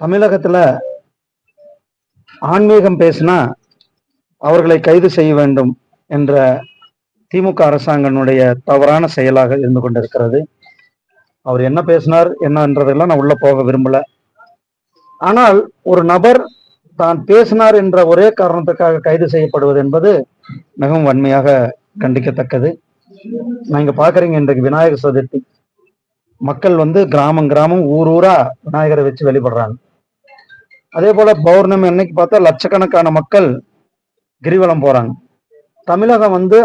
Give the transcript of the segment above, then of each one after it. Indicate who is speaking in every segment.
Speaker 1: தமிழகத்துல ஆன்மீகம் பேசினா அவர்களை கைது செய்ய வேண்டும் என்ற திமுக அரசாங்கனுடைய தவறான செயலாக இருந்து கொண்டிருக்கிறது. அவர் என்ன பேசினார் என்னன்றதெல்லாம் நான் உள்ள போக விரும்பல. ஆனால் ஒரு நபர் தான் பேசினார் என்ற ஒரே காரணத்துக்காக கைது செய்யப்படுவது என்பது மிகவும் வன்மையாக கண்டிக்கத்தக்கது. நான் இங்க பாக்குறீங்க இன்றைக்கு விநாயகர் சதுர்த்தி. மக்கள் வந்து கிராமம் கிராமம் ஊர் ஊரா விநாயகரை வச்சு வெளிப்படுறாங்க. அதே போல பௌர்ணமி அன்னைக்கு பார்த்தா லட்சக்கணக்கான மக்கள் கிரிவலம் போறாங்க. தமிழகம் வந்து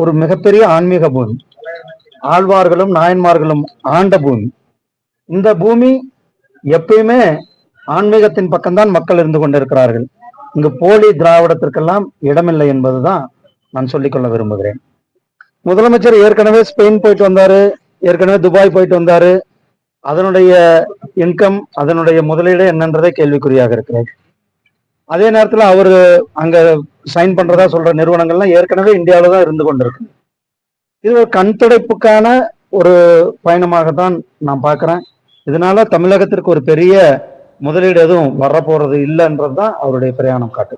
Speaker 1: ஒரு மிகப்பெரிய ஆன்மீக பூமி. ஆழ்வார்களும் நாயன்மார்களும் ஆண்ட பூமி. இந்த பூமி எப்பயுமே ஆன்மீகத்தின் பக்கம்தான் மக்கள் இருந்து கொண்டிருக்கிறார்கள். இங்கு போலி திராவிடத்திற்கெல்லாம் இடமில்லை என்பதுதான் நான் சொல்லிக்கொள்ள விரும்புகிறேன். முதலமைச்சர் ஏற்கனவே ஸ்பெயின் போயிட்டு வந்தாரு ஏற்கனவே துபாய் போயிட்டு வந்தாரு அதனுடைய இன்கம் அதனுடைய முதலீடு என்னன்றதே கேள்விக்குறியாக இருக்கிறது அதே நேரத்தில் அவர் அங்க சைன் பண்றதா சொல்ற நிறுவனங்கள்லாம் ஏற்கனவே இந்தியாவில தான் இருந்து கொண்டிருக்கு. இது ஒரு கண் துடைப்புக்கான ஒரு பயணமாக தான் நான் பார்க்குறேன். இதனால தமிழகத்திற்கு ஒரு பெரிய முதலீடு எதுவும் வரப்போறது இல்லைன்றது தான் அவருடைய பிரயாணம் காட்டு.